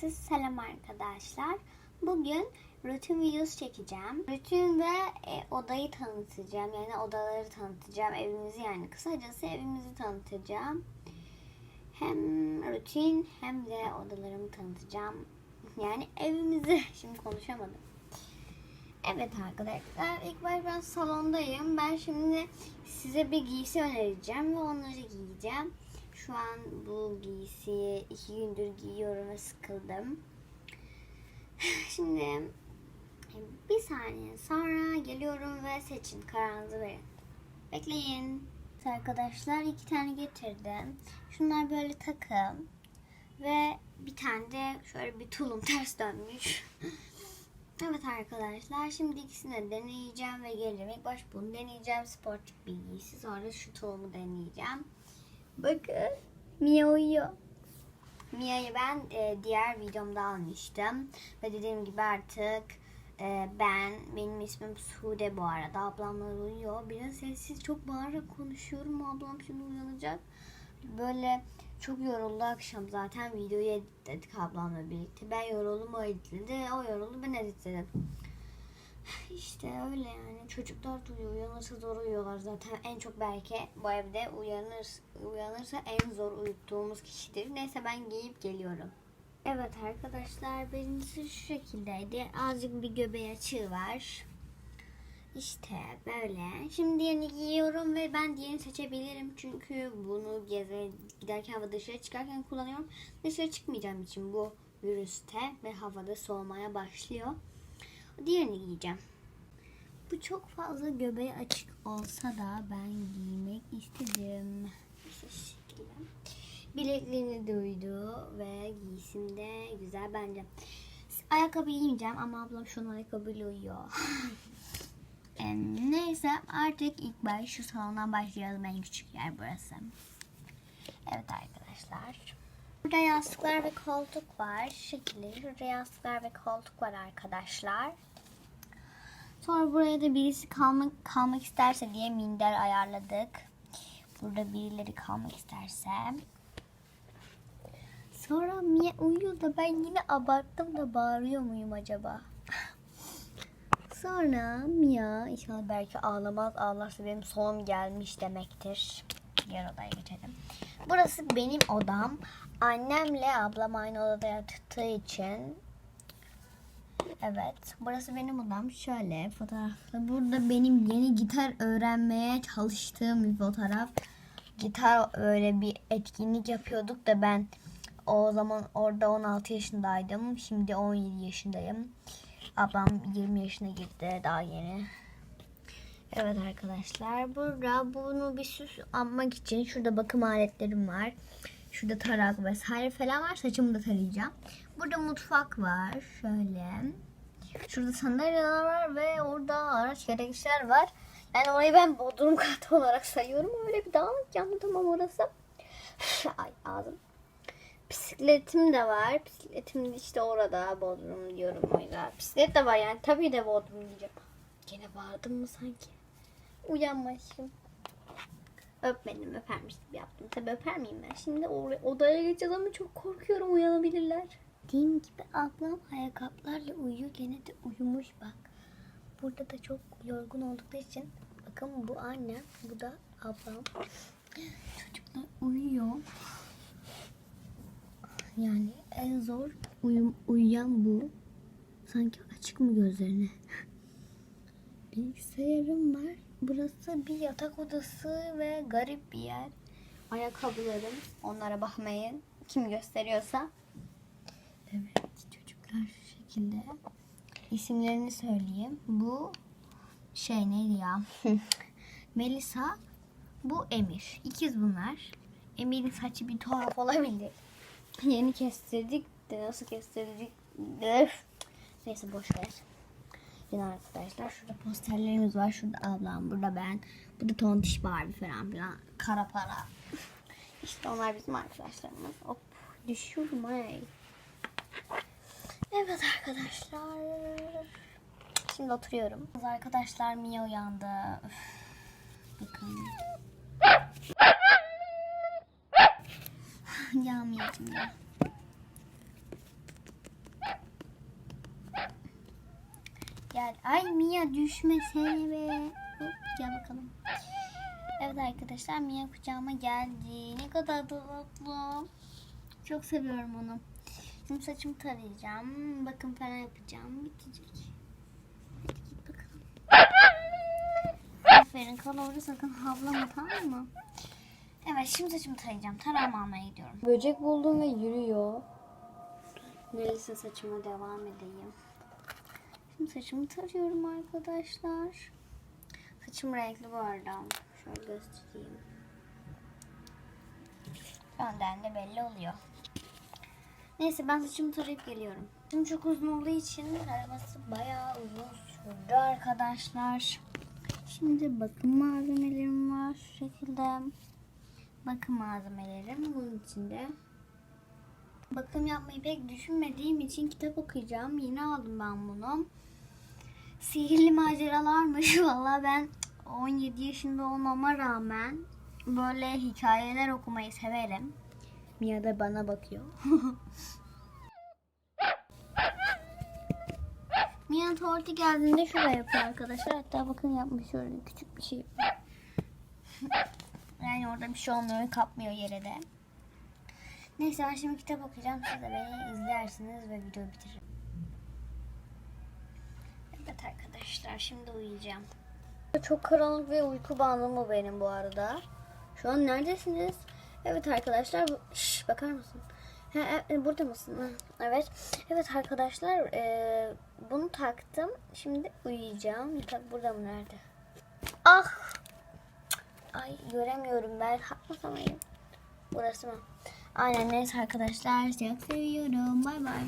Siz selam arkadaşlar. Bugün rutin videosu çekeceğim. Rutin ve e, odayı tanıtacağım. Yani odaları tanıtacağım. Evimizi yani kısacası evimizi tanıtacağım. Hem rutin hem de odalarımı tanıtacağım. Yani evimizi. Şimdi konuşamadım. Evet arkadaşlar ilk baş ben salondayım. Ben şimdi size bir giysi önereceğim ve onları giyeceğim. Şu an bu giysiyi iki gündür giyiyorum ve sıkıldım. Şimdi bir saniye sonra geliyorum ve seçin kararınızı verin. Bekleyin. Arkadaşlar iki tane getirdim. Şunlar böyle takım. Ve bir tane de şöyle bir tulum ters dönmüş. Evet arkadaşlar şimdi ikisini de deneyeceğim ve gelirim. İlk baş bunu deneyeceğim sportif bir giysi. Sonra şu tulumu deneyeceğim. Bakın Mia uyuyor. Mia'yı ben e, diğer videomda almıştım. Ve dediğim gibi artık e, ben, benim ismim Sude bu arada. Ablamlar uyuyor. Biraz sessiz çok bağırarak konuşuyorum. Ablam şimdi uyanacak. Böyle çok yoruldu akşam zaten videoyu editledik ablamla birlikte. Ben yoruldum o editledi. O yoruldu ben editledim. İşte öyle yani. Çocuklar da uyuyor. Uyanırsa zor uyuyorlar zaten. En çok belki bu evde uyanır, uyanırsa en zor uyuttuğumuz kişidir. Neyse ben giyip geliyorum. Evet arkadaşlar birincisi şu şekildeydi. Azıcık bir göbeği açığı var. İşte böyle. Şimdi diğerini giyiyorum ve ben diğerini seçebilirim. Çünkü bunu geze giderken ve dışarı çıkarken kullanıyorum. Dışarı çıkmayacağım için bu virüste ve havada soğumaya başlıyor. Diğerini giyeceğim. Bu çok fazla göbeği açık olsa da ben giymek istedim. Şu şekilde. Bileklerini duydu ve giysim de güzel bence. Ayakkabı giymeyeceğim ama ablam şu an ayakkabıyla uyuyor. Ee, Neyse artık ilk baş şu salondan başlayalım. En küçük yer burası. Evet arkadaşlar. Burada yastıklar ve koltuk var. Şekilde şurada yastıklar ve koltuk var arkadaşlar. Sonra buraya da birisi kalmak, kalmak isterse diye minder ayarladık. Burada birileri kalmak isterse. Sonra Mia uyuyor da ben yine abarttım da bağırıyor muyum acaba? Sonra Mia inşallah belki ağlamaz. Ağlarsa benim sonum gelmiş demektir. Diğer odaya geçelim. Burası benim odam. Annemle ablam aynı odada yattığı için Evet. Burası benim odam. Şöyle fotoğrafta. Burada benim yeni gitar öğrenmeye çalıştığım bir fotoğraf. Gitar öyle bir etkinlik yapıyorduk da ben o zaman orada 16 yaşındaydım. Şimdi 17 yaşındayım. Ablam 20 yaşına girdi daha yeni. Evet arkadaşlar burada bunu bir süs almak için şurada bakım aletlerim var. Şurada tarak vesaire falan var. Saçımı da tarayacağım. Burada mutfak var. Şöyle. Şurada sandalyeler var ve orada araç gereçler var. Yani orayı ben bodrum katı olarak sayıyorum. Öyle bir dağınık yandı tamam orası. Ay ağzım. Bisikletim de var. Bisikletim de işte orada bodrum diyorum o yüzden. Bisiklet de var yani tabii de bodrum diyeceğim. Gene bağırdım mı sanki? Uyanmışım. Öpmedim öpermiş gibi yaptım. Tabii öper miyim ben? Şimdi odaya geçeceğiz ama çok korkuyorum uyanabilirler. Dediğim gibi ablam ayakkabılarla uyuyor. Gene de uyumuş bak. Burada da çok yorgun oldukları için bakın bu annem bu da ablam. Çocuklar uyuyor. Yani en zor uyum, uyuyan bu. Sanki açık mı gözlerine? Bilgisayarım var. Burası bir yatak odası ve garip bir yer. Ayakkabılarım. Onlara bakmayın. Kim gösteriyorsa. Evet çocuklar şu şekilde. İsimlerini söyleyeyim. Bu şey neydi ya? Melisa. Bu Emir. İkiz bunlar. Emir'in saçı bir tuhaf olabilir. Yeni kestirdik de nasıl kestirdik de. Neyse boş ver. Yine arkadaşlar şurada posterlerimiz var. Şurada ablam, burada ben. Burada tontiş Barbie falan filan. Kara para. İşte onlar bizim arkadaşlarımız. Hop düşüyorum ay. Evet arkadaşlar. Şimdi oturuyorum. Arkadaşlar Mia uyandı. Öf. Bakın. ya Mia'cığım ya. Gel. Ay Mia düşmesene be. Hop, gel bakalım. Evet arkadaşlar Mia kucağıma geldi. Ne kadar tatlı. Çok seviyorum onu. Şimdi saçımı tarayacağım. Bakım falan yapacağım. Bitecek. Hadi git bakalım. Aferin kal orada sakın havlama tamam mı? Evet şimdi saçımı tarayacağım. Tarama almaya gidiyorum. Böcek buldum ve yürüyor. Neyse saçıma devam edeyim. Şimdi saçımı tarıyorum arkadaşlar. Saçım renkli bu arada. Şöyle göstereyim. Önden de belli oluyor. Neyse ben saçımı tarayıp geliyorum. Şimdi çok uzun olduğu için taraması bayağı uzun sürdü arkadaşlar. Şimdi bakım malzemelerim var şu şekilde. Bakım malzemelerim bunun içinde. Bakım yapmayı pek düşünmediğim için kitap okuyacağım. Yeni aldım ben bunu. Sihirli maceralarmış. Valla ben 17 yaşında olmama rağmen böyle hikayeler okumayı severim. Mia da bana bakıyor. Mia tuvalete geldiğinde şuraya yapıyor arkadaşlar. Hatta bakın yapmış şöyle küçük bir şey. yani orada bir şey olmuyor, kapmıyor yere de. Neyse ben şimdi kitap okuyacağım. Siz de beni izlersiniz ve videoyu bitiririm. Evet arkadaşlar şimdi uyuyacağım. Çok karanlık ve uyku bandım bu benim bu arada. Şu an neredesiniz? Evet arkadaşlar. Şş, bakar mısın? Ha, e, burada mısın? Evet. Evet arkadaşlar. e, bunu taktım. Şimdi uyuyacağım. Yatak burada mı? Nerede? Ah! Ay göremiyorum ben. Haklısam. Burası mı? Aynen neyse arkadaşlar. Çok seviyorum. Bay bay.